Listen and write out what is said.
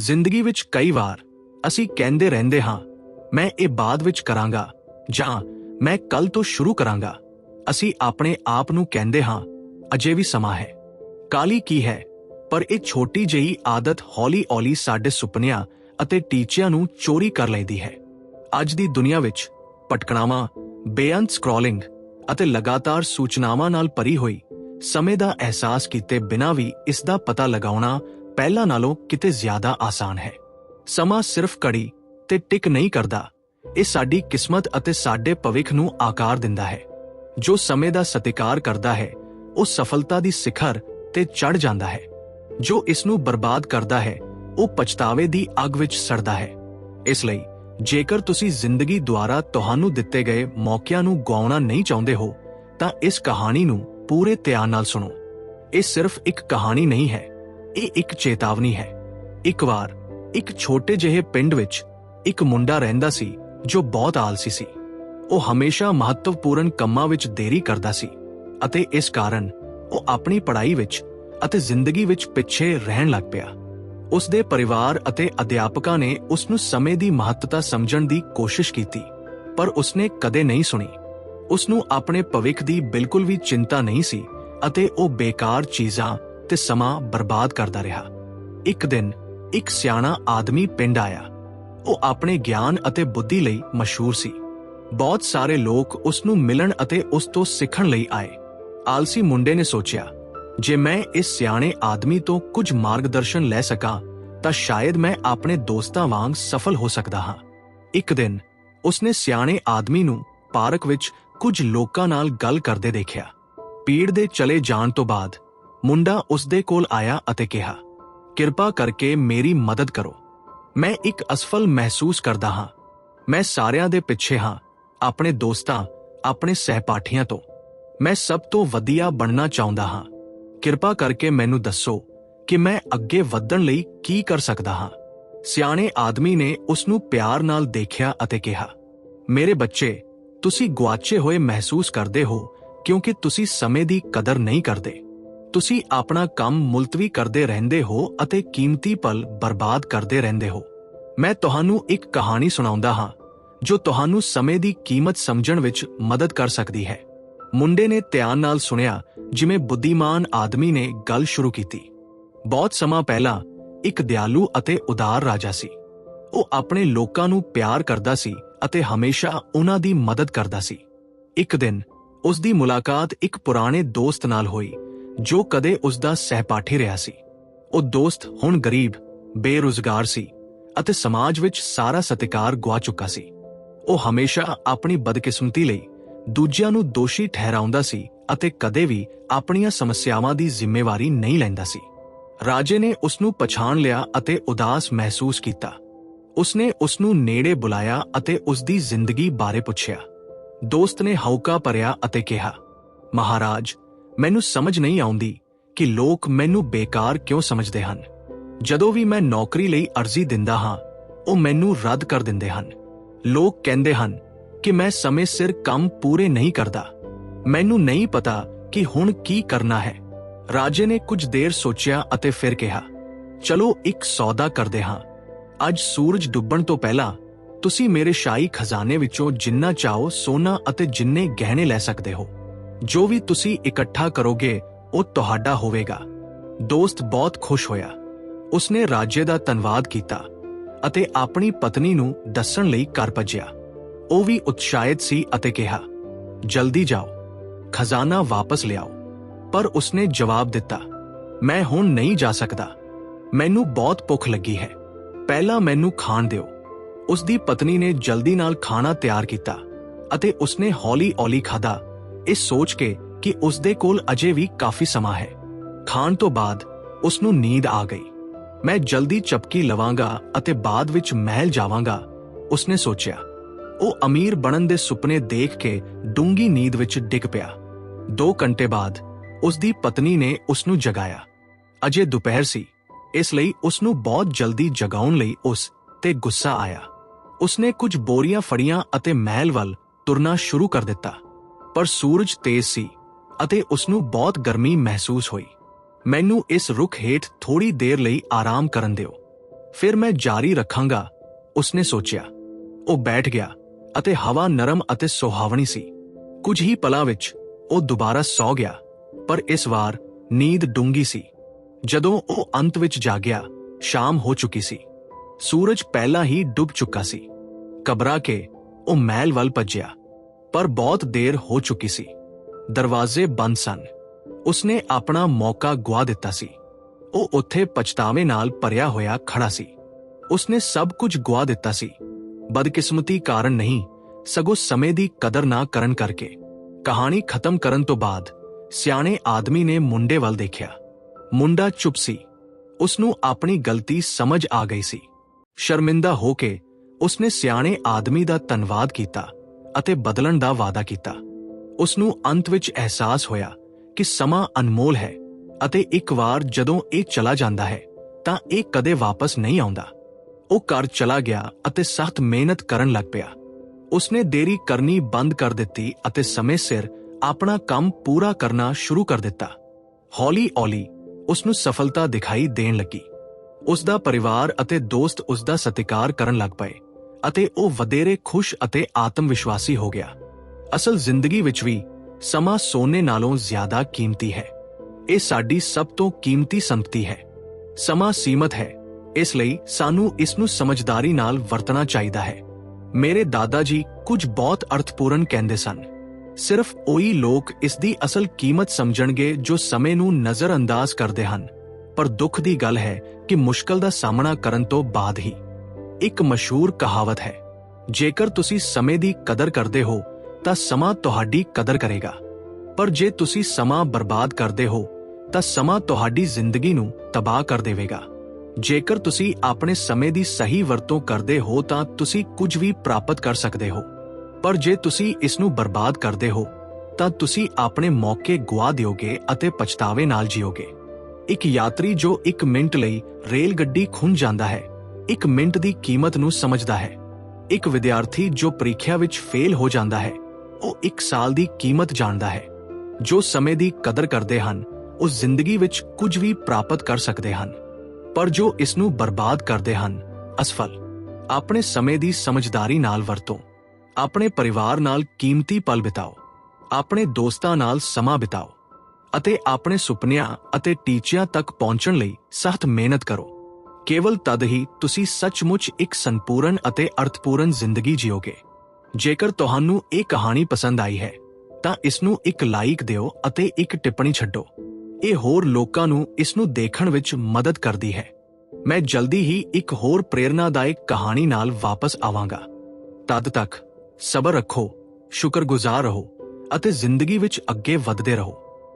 ਜ਼ਿੰਦਗੀ ਵਿੱਚ ਕਈ ਵਾਰ ਅਸੀਂ ਕਹਿੰਦੇ ਰਹਿੰਦੇ ਹਾਂ, ਮੈਂ ਇਹ ਬਾਅਦ ਵਿੱਚ ਕਰਾਂਗਾ ਜਾਂ ਮੈਂ ਕੱਲ ਤੋਂ ਸ਼ੁਰੂ ਕਰਾਂਗਾ। ਅਸੀਂ ਆਪਣੇ ਆਪ ਨੂੰ ਕਹਿੰਦੇ ਹਾਂ, ਅਜੇ ਵੀ ਸਮਾਂ ਹੈ। ਕਾਲੀ ਕੀ ਹੈ? ਪਰ ਇਹ ਛੋਟੀ ਜਿਹੀ ਆਦਤ ਹੌਲੀ-ਹੌਲੀ ਸਾਡੇ ਸੁਪਨਿਆਂ ਅਤੇ ਟੀਚਿਆਂ ਨੂੰ ਚੋਰੀ ਕਰ ਲੈਂਦੀ ਹੈ। ਅੱਜ ਦੀ ਦੁਨੀਆ ਵਿੱਚ ਪਟਕਣਾਵਾਂ ਬੇਅੰਤ ਸਕਰੋਲਿੰਗ ਅਤੇ ਲਗਾਤਾਰ ਸੂਚਨਾਵਾਂ ਨਾਲ ਭਰੀ ਹੋਈ ਸਮੇਂ ਦਾ ਅਹਿਸਾਸ ਕੀਤੇ ਬਿਨਾਂ ਵੀ ਇਸ ਦਾ ਪਤਾ ਲਗਾਉਣਾ ਪਹਿਲਾਂ ਨਾਲੋਂ ਕਿਤੇ ਜ਼ਿਆਦਾ ਆਸਾਨ ਹੈ। ਸਮਾਂ ਸਿਰਫ ਘੜੀ ਤੇ ਟਿਕ ਨਹੀਂ ਕਰਦਾ। ਇਹ ਸਾਡੀ ਕਿਸਮਤ ਅਤੇ ਸਾਡੇ ਭਵਿੱਖ ਨੂੰ ਆਕਾਰ ਦਿੰਦਾ ਹੈ। ਜੋ ਸਮੇਂ ਦਾ ਸਤਿਕਾਰ ਕਰਦਾ ਹੈ, ਉਹ ਸਫਲਤਾ ਦੀ ਸਿਖਰ ਤੇ ਚੜ ਜਾਂਦਾ ਹੈ। ਜੋ ਇਸ ਨੂੰ ਬਰਬਾਦ ਕਰਦਾ ਹੈ, ਉਹ ਪਛਤਾਵੇ ਦੀ ਅੱਗ ਵਿੱਚ ਸੜਦਾ ਹੈ। ਇਸ ਲਈ, ਜੇਕਰ ਤੁਸੀਂ ਜ਼ਿੰਦਗੀ ਦੁਆਰਾ ਤੁਹਾਨੂੰ ਦਿੱਤੇ ਗਏ ਮੌਕਿਆਂ ਨੂੰ ਗਵਾਉਣਾ ਨਹੀਂ ਚਾਹੁੰਦੇ ਹੋ, ਤਾਂ ਇਸ ਕਹਾਣੀ ਨੂੰ ਪੂਰੇ ਧਿਆਨ ਨਾਲ ਸੁਣੋ। ਇਹ ਸਿਰਫ ਇੱਕ ਕਹਾਣੀ ਨਹੀਂ ਹੈ ਇਹ ਇੱਕ ਚੇਤਾਵਨੀ ਹੈ। ਇੱਕ ਵਾਰ ਇੱਕ ਛੋਟੇ ਜਿਹੇ ਪਿੰਡ ਵਿੱਚ ਇੱਕ ਮੁੰਡਾ ਰਹਿੰਦਾ ਸੀ ਜੋ ਬਹੁਤ ਆਲਸੀ ਸੀ। ਉਹ ਹਮੇਸ਼ਾ ਮਹੱਤਵਪੂਰਨ ਕੰਮਾਂ ਵਿੱਚ ਦੇਰੀ ਕਰਦਾ ਸੀ ਅਤੇ ਇਸ ਕਾਰਨ ਉਹ ਆਪਣੀ ਪੜ੍ਹਾਈ ਵਿੱਚ ਅਤੇ ਜ਼ਿੰਦਗੀ ਵਿੱਚ ਪਿੱਛੇ ਰਹਿਣ ਲੱਗ ਪਿਆ। ਉਸ ਦੇ ਪਰਿਵਾਰ ਅਤੇ ਅਧਿਆਪਕਾਂ ਨੇ ਉਸ ਨੂੰ ਸਮੇਂ ਦੀ ਮਹੱਤਤਾ ਸਮਝਣ ਦੀ ਕੋਸ਼ਿਸ਼ ਕੀਤੀ, ਪਰ ਉਸਨੇ ਕਦੇ ਨਹੀਂ ਸੁਣੀ। ਉਸ ਨੂੰ ਆਪਣੇ ਭਵਿੱਖ ਦੀ ਬਿਲਕੁਲ ਵੀ ਚਿੰਤਾ ਨਹੀਂ ਸੀ ਅਤੇ ਉਹ ਬੇਕਾਰ ਚੀਜ਼ਾਂ ਤੇ ਸਮਾਂ ਬਰਬਾਦ ਕਰਦਾ ਰਿਹਾ। ਇੱਕ ਦਿਨ ਇੱਕ ਸਿਆਣਾ ਆਦਮੀ ਪਿੰਡ ਆਇਆ। ਉਹ ਆਪਣੇ ਗਿਆਨ ਅਤੇ ਬੁੱਧੀ ਲਈ ਮਸ਼ਹੂਰ ਸੀ। ਬਹੁਤ ਸਾਰੇ ਲੋਕ ਉਸ ਨੂੰ ਮਿਲਣ ਅਤੇ ਉਸ ਤੋਂ ਸਿੱਖਣ ਲਈ ਆਏ। ਆਲਸੀ ਮੁੰਡੇ ਨੇ ਸੋਚਿਆ, ਜੇ ਮੈਂ ਇਸ ਸਿਆਣੇ ਆਦਮੀ ਤੋਂ ਕੁਝ ਮਾਰਗਦਰਸ਼ਨ ਲੈ ਸਕਾਂ, ਤਾਂ ਸ਼ਾਇਦ ਮੈਂ ਆਪਣੇ ਦੋਸਤਾਂ ਵਾਂਗ ਸਫਲ ਹੋ ਸਕਦਾ ਹਾਂ। ਇੱਕ ਦਿਨ ਉਸਨੇ ਸਿਆਣੇ ਆਦਮੀ ਨੂੰ ਪਾਰਕ ਵਿੱਚ ਕੁਝ ਲੋਕਾਂ ਨਾਲ ਗੱਲ ਕਰਦੇ ਦੇਖਿਆ। ਪੀੜ ਦੇ ਚਲੇ ਜਾਣ ਤੋਂ ਬਾਅਦ ਮੁੰਡਾ ਉਸਦੇ ਕੋਲ ਆਇਆ ਅਤੇ ਕਿਹਾ, ਕਿਰਪਾ ਕਰਕੇ ਮੇਰੀ ਮਦਦ ਕਰੋ। ਮੈਂ ਇੱਕ ਅਸਫਲ ਮਹਿਸੂਸ ਕਰਦਾ ਹਾਂ। ਮੈਂ ਸਾਰਿਆਂ ਦੇ ਪਿੱਛੇ ਹਾਂ, ਆਪਣੇ ਦੋਸਤਾਂ, ਆਪਣੇ ਸਹਿਪਾਠੀਆਂ ਤੋਂ। ਮੈਂ ਸਭ ਤੋਂ ਵਧੀਆ ਬਣਨਾ ਚਾਹੁੰਦਾ ਹਾਂ। ਕਿਰਪਾ ਕਰਕੇ ਮੈਨੂੰ ਦੱਸੋ ਕਿ ਮੈਂ ਅੱਗੇ ਵਧਣ ਲਈ ਕੀ ਕਰ ਸਕਦਾ ਹਾਂ? ਸਿਆਣੇ ਆਦਮੀ ਨੇ ਉਸ ਨੂੰ ਪਿਆਰ ਨਾਲ ਦੇਖਿਆ ਅਤੇ ਕਿਹਾ, ਮੇਰੇ ਬੱਚੇ, ਤੁਸੀਂ ਗੁਆਚੇ ਹੋਏ ਮਹਿਸੂਸ ਕਰਦੇ ਹੋ ਕਿਉਂਕਿ ਤੁਸੀਂ ਸਮੇਂ ਦੀ ਕਦਰ ਨਹੀਂ ਕਰਦੇ। ਤੁਸੀਂ ਆਪਣਾ ਕੰਮ ਮੁਲਤਵੀ ਕਰਦੇ ਰਹਿੰਦੇ ਹੋ ਅਤੇ ਕੀਮਤੀ ਪਲ ਬਰਬਾਦ ਕਰਦੇ ਰਹਿੰਦੇ ਹੋ। ਮੈਂ ਤੁਹਾਨੂੰ ਇੱਕ ਕਹਾਣੀ ਸੁਣਾਉਂਦਾ ਹਾਂ, ਜੋ ਤੁਹਾਨੂੰ ਸਮੇਂ ਦੀ ਕੀਮਤ ਸਮਝਣ ਵਿੱਚ ਮਦਦ ਕਰ ਸਕਦੀ ਹੈ। ਮੁੰਡੇ ਨੇ ਧਿਆਨ ਨਾਲ ਸੁਣਿਆ, ਜਿਵੇਂ ਬੁੱਧੀਮਾਨ ਆਦਮੀ ਨੇ ਗੱਲ ਸ਼ੁਰੂ ਕੀਤੀ। ਬਹੁਤ ਸਮਾਂ ਪਹਿਲਾਂ ਇੱਕ ਦਿਆਲੂ ਅਤੇ ਉਦਾਰ ਰਾਜਾ ਸੀ। ਉਹ ਆਪਣੇ ਲੋਕਾਂ ਨੂੰ ਪਿਆਰ ਕਰਦਾ ਸੀ ਅਤੇ ਹਮੇਸ਼ਾ ਉਹਨਾਂ ਦੀ ਮਦਦ ਕਰਦਾ ਸੀ। ਇੱਕ ਦਿਨ ਉਸ ਦੀ ਮੁਲਾਕਾਤ ਇੱਕ ਪੁਰਾਣੇ ਦੋਸਤ ਨਾਲ ਹੋਈ ਜੋ ਕਦੇ ਉਸ ਦਾ ਸਹਿਪਾਠੀ ਰਿਹਾ ਸੀ। ਉਹ ਦੋਸਤ, ਹੁਣ ਗਰੀਬ, ਬੇਰੁਜ਼ਗਾਰ ਸੀ ਅਤੇ ਸਮਾਜ ਵਿੱਚ ਸਾਰਾ ਸਤਿਕਾਰ ਗਵਾ ਚੁੱਕਾ ਸੀ। ਉਹ ਹਮੇਸ਼ਾ ਆਪਣੀ ਬਦਕਿਸਮਤੀ ਲਈ ਦੂਜਿਆਂ ਨੂੰ ਦੋਸ਼ੀ ਠਹਿਰਾਉਂਦਾ ਸੀ ਅਤੇ ਕਦੇ ਵੀ ਆਪਣੀਆਂ ਸਮੱਸਿਆਵਾਂ ਦੀ ਜ਼ਿੰਮੇਵਾਰੀ ਨਹੀਂ ਲੈਂਦਾ ਸੀ। ਰਾਜੇ ਨੇ ਉਸ ਨੂੰ ਪਛਾਣ ਲਿਆ ਅਤੇ ਉਦਾਸ ਮਹਿਸੂਸ ਕੀਤਾ। ਉਸਨੇ ਉਸ ਨੂੰ ਨੇੜੇ ਬੁਲਾਇਆ ਅਤੇ ਉਸ ਦੀ ਜ਼ਿੰਦਗੀ ਬਾਰੇ ਪੁੱਛਿਆ। ਦੋਸਤ ਨੇ ਹੌਕਾ ਭਰਿਆ ਅਤੇ ਕਿਹਾ, ਮਹਾਰਾਜ ਮੈਨੂੰ ਸਮਝ ਨਹੀਂ ਆਉਂਦੀ ਕਿ ਲੋਕ ਮੈਨੂੰ ਬੇਕਾਰ ਕਿਉਂ ਸਮਝਦੇ ਹਨ। ਜਦੋਂ ਵੀ ਮੈਂ ਨੌਕਰੀ ਲਈ ਅਰਜ਼ੀ ਦਿੰਦਾ ਹਾਂ, ਉਹ ਮੈਨੂੰ ਰੱਦ ਕਰ ਦਿੰਦੇ ਹਨ। ਲੋਕ ਕਹਿੰਦੇ ਹਨ ਕਿ ਮੈਂ ਸਮੇਂ ਸਿਰ ਕੰਮ ਪੂਰੇ ਨਹੀਂ ਕਰਦਾ। ਮੈਨੂੰ ਨਹੀਂ ਪਤਾ ਕਿ ਹੁਣ ਕੀ ਕਰਨਾ ਹੈ। ਰਾਜੇ ਨੇ ਕੁਝ ਦੇਰ ਸੋਚਿਆ ਅਤੇ ਫਿਰ ਕਿਹਾ, ਚਲੋ ਇੱਕ ਸੌਦਾ ਕਰਦੇ ਹਾਂ। ਅੱਜ ਸੂਰਜ ਡੁੱਬਣ ਤੋਂ ਪਹਿਲਾਂ ਤੁਸੀਂ ਮੇਰੇ ਸ਼ਾਹੀ ਖਜ਼ਾਨੇ ਵਿੱਚੋਂ ਜਿੰਨਾ ਚਾਹੋ ਸੋਨਾ ਅਤੇ ਜਿੰਨੇ ਗਹਿਣੇ ਲੈ ਸਕਦੇ ਹੋ। ਜੋ ਵੀ ਤੁਸੀਂ ਇਕੱਠਾ ਕਰੋਗੇ, ਉਹ ਤੁਹਾਡਾ ਹੋਵੇਗਾ। ਦੋਸਤ ਬਹੁਤ ਖੁਸ਼ ਹੋਇਆ। ਉਸਨੇ ਰਾਜੇ ਦਾ ਧੰਨਵਾਦ ਕੀਤਾ ਅਤੇ ਆਪਣੀ ਪਤਨੀ ਨੂੰ ਦੱਸਣ ਲਈ ਘਰ ਭੱਜਿਆ। ਉਹ ਵੀ ਉਤਸ਼ਾਹਿਤ ਸੀ ਅਤੇ ਕਿਹਾ, ਜਲਦੀ ਜਾਓ, ਖਜ਼ਾਨਾ ਵਾਪਸ ਲਿਆਓ। ਪਰ ਉਸਨੇ ਜਵਾਬ ਦਿੱਤਾ, ਮੈਂ ਹੁਣ ਨਹੀਂ ਜਾ ਸਕਦਾ। ਮੈਨੂੰ ਬਹੁਤ ਭੁੱਖ ਲੱਗੀ ਹੈ। ਪਹਿਲਾਂ ਮੈਨੂੰ ਖਾਣ ਦਿਓ। ਉਸ ਦੀ ਪਤਨੀ ਨੇ ਜਲਦੀ ਨਾਲ ਖਾਣਾ ਤਿਆਰ ਕੀਤਾ ਅਤੇ ਉਸਨੇ ਹੌਲੀ-ਹੌਲੀ ਖਾਦਾ ਇਹ ਸੋਚ ਕੇ ਕਿ ਉਸ ਦੇ ਕੋਲ ਅਜੇ ਵੀ ਕਾਫੀ ਸਮਾਂ ਹੈ। ਖਾਣ ਤੋਂ ਬਾਅਦ ਉਸ ਨੂੰ ਨੀਂਦ ਆ ਗਈ। ਮੈਂ ਜਲਦੀ ਚਪਕੀ ਲਵਾਂਗਾ ਅਤੇ ਬਾਅਦ ਵਿੱਚ ਮਹਿਲ ਜਾਵਾਂਗਾ, ਉਸਨੇ ਸੋਚਿਆ। ਉਹ ਅਮੀਰ ਬਣਨ ਦੇ ਸੁਪਨੇ ਦੇਖ ਕੇ ਡੂੰਗੀ ਨੀਂਦ ਵਿੱਚ ਡਿੱਗ ਪਿਆ। 2 ਘੰਟੇ ਬਾਅਦ ਉਸ ਦੀ ਪਤਨੀ ਨੇ ਉਸ ਨੂੰ ਜਗਾਇਆ। ਅਜੇ ਦੁਪਹਿਰ ਸੀ, ਇਸ ਲਈ ਉਸ ਨੂੰ ਬਹੁਤ ਜਲਦੀ ਜਗਾਉਣ ਲਈ ਉਸ ਤੇ ਗੁੱਸਾ ਆਇਆ। ਉਸਨੇ ਕੁਝ ਬੋਰੀਆਂ ਫੜੀਆਂ ਅਤੇ ਮਹਿਲ ਵੱਲ ਤੁਰਨਾ ਸ਼ੁਰੂ ਕਰ ਦਿੱਤਾ। ਪਰ ਸੂਰਜ ਤੇਜ਼ ਸੀ ਅਤੇ ਉਸ ਨੂੰ ਬਹੁਤ ਗਰਮੀ ਮਹਿਸੂਸ ਹੋਈ। ਮੈਨੂੰ ਇਸ ਰੁੱਖ ਹੇਠ ਥੋੜੀ ਦੇਰ ਲਈ ਆਰਾਮ ਕਰਨ ਦਿਓ। ਫਿਰ ਮੈਂ ਜਾਰੀ ਰੱਖਾਂਗਾ, ਉਸਨੇ ਸੋਚਿਆ। ਉਹ ਬੈਠ ਗਿਆ ਅਤੇ ਹਵਾ ਨਰਮ ਅਤੇ ਸੁਹਾਵਣੀ ਸੀ। ਕੁਝ ਹੀ ਪਲਾਂ ਵਿੱਚ ਉਹ ਦੁਬਾਰਾ ਸੌ ਗਿਆ, ਪਰ ਇਸ ਵਾਰ ਨੀਂਦ ਡੂੰਗੀ ਸੀ। ਜਦੋਂ ਉਹ ਅੰਤ ਵਿੱਚ ਜਾਗਿਆ, ਸ਼ਾਮ ਹੋ ਚੁੱਕੀ ਸੀ। ਸੂਰਜ ਪਹਿਲਾਂ ਹੀ ਡੁੱਬ ਚੁੱਕਾ ਸੀ। ਘਬਰਾ ਕੇ ਉਹ ਮਹਿਲ ਵੱਲ ਭੱਜਿਆ। ਪਰ ਬਹੁਤ ਦੇਰ ਹੋ ਚੁੱਕੀ ਸੀ। ਦਰਵਾਜ਼ੇ ਬੰਦ ਸਨ। ਉਸਨੇ ਆਪਣਾ ਮੌਕਾ ਗਵਾ ਦਿੱਤਾ ਸੀ। ਉਹ ਉੱਥੇ ਪਛਤਾਵੇ ਨਾਲ ਭਰਿਆ ਹੋਇਆ ਖੜਾ ਸੀ। ਉਸਨੇ ਸਭ ਕੁਝ ਗਵਾ ਦਿੱਤਾ ਸੀ। ਬਦਕਿਸਮਤੀ ਕਾਰਨ ਨਹੀਂ, ਸਗੋਂ ਸਮੇਂ ਦੀ ਕਦਰ ਨਾ ਕਰਨ ਕਰਕੇ। ਕਹਾਣੀ ਖਤਮ ਕਰਨ ਤੋਂ ਬਾਅਦ, ਸਿਆਣੇ ਆਦਮੀ ਨੇ ਮੁੰਡੇ ਵੱਲ ਦੇਖਿਆ। ਮੁੰਡਾ ਚੁੱਪ ਸੀ। ਉਸ ਨੂੰ ਆਪਣੀ ਗਲਤੀ ਸਮਝ ਆ ਗਈ ਸੀ। ਸ਼ਰਮਿੰਦਾ ਹੋ ਕੇ, ਉਸਨੇ ਸਿਆਣੇ ਆਦਮੀ ਦਾ ਧੰਨਵਾਦ ਕੀਤਾ। ਅਤੇ ਬਦਲਣ ਦਾ ਵਾਅਦਾ ਕੀਤਾ। ਉਸ ਨੂੰ ਅੰਤ ਵਿੱਚ ਅਹਿਸਾਸ ਹੋਇਆ ਕਿ ਸਮਾਂ ਅਨਮੋਲ ਹੈ ਅਤੇ ਇੱਕ ਵਾਰ ਜਦੋਂ ਇਹ ਚਲਾ ਜਾਂਦਾ ਹੈ, ਤਾਂ ਇਹ ਕਦੇ ਵਾਪਸ ਨਹੀਂ ਆਉਂਦਾ। ਉਹ ਘਰ ਚਲਾ ਗਿਆ ਅਤੇ ਸਖਤ ਮਿਹਨਤ ਕਰਨ ਲੱਗ ਪਿਆ। ਉਸਨੇ ਦੇਰੀ ਕਰਨੀ ਬੰਦ ਕਰ ਦਿੱਤੀ ਅਤੇ ਸਮੇਂ ਸਿਰ ਆਪਣਾ ਕੰਮ ਪੂਰਾ ਕਰਨਾ ਸ਼ੁਰੂ ਕਰ ਦਿੱਤਾ। ਹੌਲੀ-ਹੌਲੀ ਉਸ ਨੂੰ ਸਫਲਤਾ ਦਿਖਾਈ ਦੇਣ ਲੱਗੀ। ਉਸ ਦਾ ਪਰਿਵਾਰ ਅਤੇ ਦੋਸਤ ਉਸ ਦਾ ਸਤਿਕਾਰ ਕਰਨ ਲੱਗ ਪਏ। ਅਤੇ ਉਹ ਵਧੇਰੇ ਖੁਸ਼ ਅਤੇ ਆਤਮ ਵਿਸ਼ਵਾਸੀ ਹੋ ਗਿਆ। ਅਸਲ ਜ਼ਿੰਦਗੀ ਵਿੱਚ ਵੀ ਸਮਾਂ ਸੋਨੇ ਨਾਲੋਂ ਜ਼ਿਆਦਾ ਕੀਮਤੀ ਹੈ। ਇਹ ਸਾਡੀ ਸਭ ਤੋਂ ਕੀਮਤੀ ਸੰਪਤੀ ਹੈ। ਸਮਾਂ ਸੀਮਤ ਹੈ। ਇਸ ਲਈ ਸਾਨੂੰ ਇਸ ਨੂੰ ਸਮਝਦਾਰੀ ਨਾਲ ਵਰਤਣਾ ਚਾਹੀਦਾ ਹੈ। ਮੇਰੇ ਦਾਦਾ ਜੀ ਕੁਝ ਬਹੁਤ ਅਰਥਪੂਰਨ ਕਹਿੰਦੇ ਸਨ। ਸਿਰਫ ਉਹੀ ਲੋਕ ਇਸ ਦੀ ਅਸਲ ਕੀਮਤ ਸਮਝਣਗੇ ਜੋ ਸਮੇਂ ਨੂੰ ਨਜ਼ਰਅੰਦਾਜ਼ ਕਰਦੇ ਹਨ। ਪਰ ਦੁੱਖ ਦੀ ਗੱਲ ਹੈ ਕਿ ਮੁਸ਼ਕਲ ਦਾ ਸਾਹਮਣਾ ਕਰਨ ਤੋਂ ਬਾਅਦ ਹੀ। ਇੱਕ ਮਸ਼ਹੂਰ ਕਹਾਵਤ ਹੈ, ਜੇਕਰ ਤੁਸੀਂ ਸਮੇਂ ਦੀ ਕਦਰ ਕਰਦੇ ਹੋ, ਤਾਂ ਸਮਾਂ ਤੁਹਾਡੀ ਕਦਰ ਕਰੇਗਾ। ਪਰ ਜੇ ਤੁਸੀਂ ਸਮਾਂ ਬਰਬਾਦ ਕਰਦੇ ਹੋ, ਤਾਂ ਸਮਾਂ ਤੁਹਾਡੀ ਜ਼ਿੰਦਗੀ ਨੂੰ ਤਬਾਹ ਕਰ ਦੇਵੇਗਾ। ਜੇਕਰ ਤੁਸੀਂ ਆਪਣੇ ਸਮੇਂ ਦੀ ਸਹੀ ਵਰਤੋਂ ਕਰਦੇ ਹੋ, ਤਾਂ ਤੁਸੀਂ ਕੁਝ ਵੀ ਪ੍ਰਾਪਤ ਕਰ ਸਕਦੇ ਹੋ। ਪਰ ਜੇ ਤੁਸੀਂ ਇਸ ਨੂੰ ਬਰਬਾਦ ਕਰਦੇ ਹੋ, ਤਾਂ ਤੁਸੀਂ ਆਪਣੇ ਮੌਕੇ ਗਵਾ ਦਿਓਗੇ ਅਤੇ ਪਛਤਾਵੇ ਨਾਲ ਜੀਓਗੇ। ਇੱਕ ਯਾਤਰੀ ਜੋ 1 ਮਿੰਟ ਲਈ ਰੇਲ ਗੱਡੀ ਖੁੰਝ ਜਾਂਦਾ ਹੈ 1 ਮਿੰਟ ਦੀ ਕੀਮਤ ਨੂੰ ਸਮਝਦਾ ਹੈ। ਇੱਕ ਵਿਦਿਆਰਥੀ ਜੋ ਪ੍ਰੀਖਿਆ ਵਿੱਚ ਫੇਲ ਹੋ ਜਾਂਦਾ ਹੈ, ਉਹ 1 ਸਾਲ ਦੀ ਕੀਮਤ ਜਾਣਦਾ ਹੈ। ਜੋ ਸਮੇਂ ਦੀ ਕਦਰ ਕਰਦੇ ਹਨ, ਉਹ ਜ਼ਿੰਦਗੀ ਵਿੱਚ ਕੁਝ ਵੀ ਪ੍ਰਾਪਤ ਕਰ ਸਕਦੇ ਹਨ। ਪਰ ਜੋ ਇਸ ਨੂੰ ਬਰਬਾਦ ਕਰਦੇ ਹਨ, ਅਸਫਲ, ਆਪਣੇ ਸਮੇਂ ਦੀ ਸਮਝਦਾਰੀ ਨਾਲ ਵਰਤੋ। ਆਪਣੇ ਪਰਿਵਾਰ ਨਾਲ ਕੀਮਤੀ ਪਲ ਬਿਤਾਓ। ਆਪਣੇ ਦੋਸਤਾਂ ਨਾਲ ਸਮਾਂ ਬਿਤਾਓ। ਅਤੇ ਆਪਣੇ ਸੁਪਨਿਆਂ ਅਤੇ ਟੀਚਿਆਂ ਤੱਕ ਪਹੁੰਚਣ ਲਈ ਸਖਤ ਮਿਹਨਤ ਕਰੋ। ਕੇਵਲ ਤਦ ਹੀ ਤੁਸੀਂ ਸੱਚਮੁੱਚ ਇੱਕ ਸੰਪੂਰਨ ਅਤੇ ਅਰਥਪੂਰਨ ਜ਼ਿੰਦਗੀ ਜੀਓਗੇ। ਜੇਕਰ ਤੁਹਾਨੂੰ ਇਹ ਕਹਾਣੀ ਪਸੰਦ ਆਈ ਹੈ, ਤਾਂ ਇਸ ਨੂੰ ਇੱਕ ਲਾਈਕ ਦਿਓ ਅਤੇ ਇੱਕ ਟਿੱਪਣੀ ਛੱਡੋ। ਇਹ ਹੋਰ ਲੋਕਾਂ ਨੂੰ ਇਸ ਨੂੰ ਦੇਖਣ ਵਿੱਚ ਮਦਦ ਕਰਦੀ ਹੈ। ਮੈਂ ਜਲਦੀ ਹੀ ਇੱਕ ਹੋਰ ਪ੍ਰੇਰਨਾਦਾਇਕ ਕਹਾਣੀ ਨਾਲ ਵਾਪਸ ਆਵਾਂਗਾ। ਤਦ ਤੱਕ ਸਬਰ ਰੱਖੋ, ਸ਼ੁਕਰਗੁਜ਼ਾਰ ਰਹੋ ਅਤੇ ਜ਼ਿੰਦਗੀ ਵਿੱਚ ਅੱਗੇ ਵਧਦੇ ਰਹੋ।